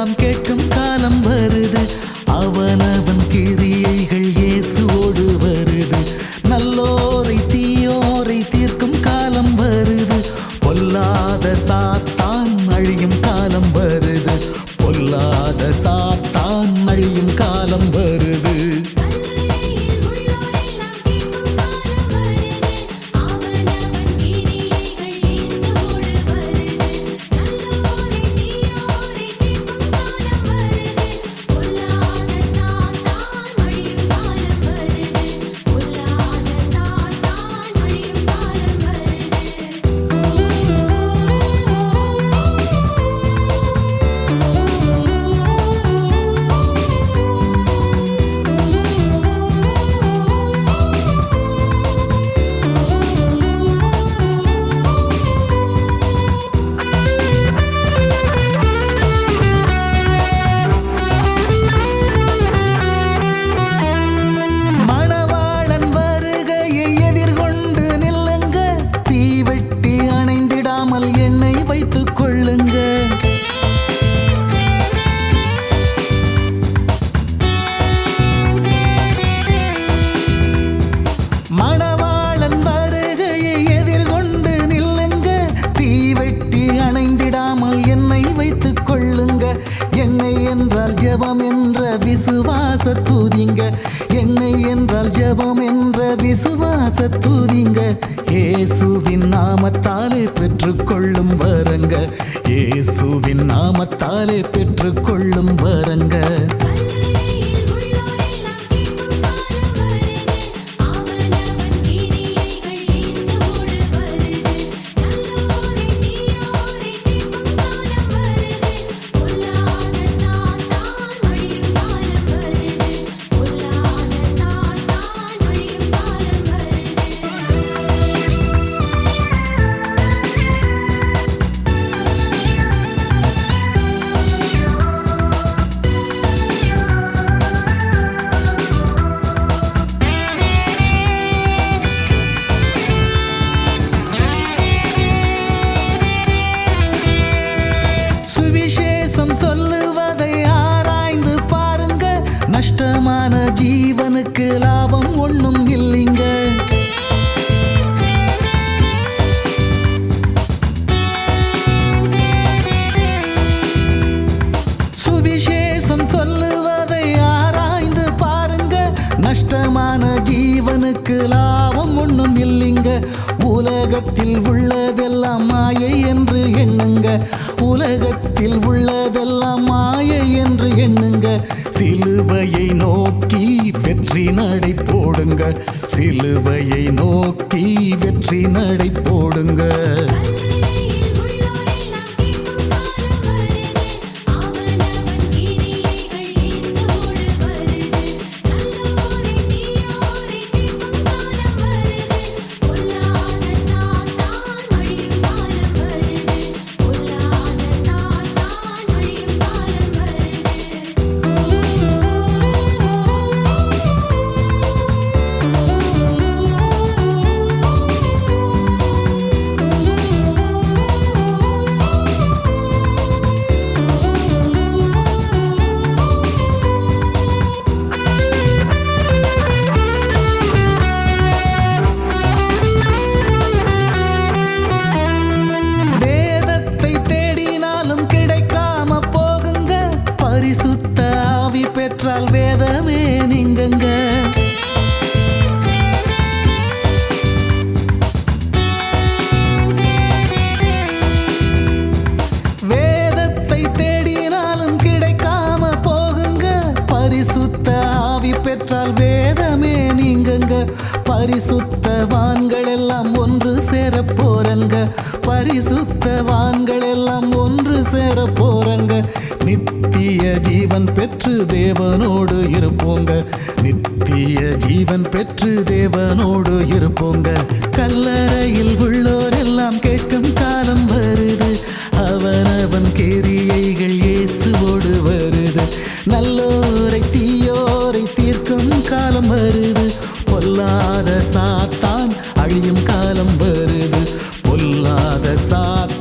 எல்லாம் கேட்கும் காலம் வருது. அவனவன் கிரியைகள் மணவாளன் வருகையை எதிர்கொண்டு நில்லுங்க. தீவெட்டி அணைந்திடாமல் எண்ணெய் வைத்துக் கொள்ளுங்க. மணவாளன் வருகையை எதிர்கொண்டு நில்லுங்க. தீவெட்டி அணைந்திடாமல் எண்ணெய் வைத்துக் கொள்ளுங்க என்னை என்றால் ஜெபம் என்ற விசுவாச தூதிங்க. என்னை என்றால் ஜெபம் என்ற விசுவாச தூதிங்க. இயேசுவின் நாமத்தாலே பெற்றுக்கொள்ளும் வரங்க. இயேசுவின் நாமத்தாலே பெற்றுக்கொள்ளும் வரங்க. நஷ்டமான ஜீவனுக்கு லாபம் ஒண்ணும் இல்லைங்க. சுவிசேஷம் சொல்லுவதை ஆராய்ந்து பாருங்க. நஷ்டமான ஜீவனுக்கு லாபம் ஒண்ணும் இல்லைங்க. உலகத்தில் உள்ளதெல்லாம் மாயை என்று எண்ணுங்க. உலகத்தில் உள்ளதெல்லாம் மாயை என்று எண்ணுங்க. சிலுவையை நோக்கி வெற்றி நடை போடுங்க. சிலுவையை நோக்கி வெற்றி நடை போடுங்க. பரிசுத்த ஆவி பெற்றால் வேதமே நீங்கங்க. வேதத்தை தேடினாலும் கிடைக்காம போகுங்க. பரிசுத்த ஆவி பெற்றால் வேதமே நீங்கங்க. பரிசுத்தவான்கள் எல்லாம் ஒன்று சேர போறங்க. பரிசுத்தவான்கள் எல்லாம் ஒன்று சேர போறங்க. ஜீவன் பெற்று தேவனோடு இருப்போங்க. நித்திய ஜீவன் பெற்று தேவனோடு இருப்போங்க. கல்லறையில் உள்ளோர் எல்லாம் கேட்கும் காலம் வருது. அவனவன் கேரியைகள் இயேசுவோடு வருது. நல்லோரை தீயோரை தீர்க்கும் காலம் வருது. பொல்லாத சாத்தான் அழியும் காலம் வருது. பொல்லாத சாத்தான்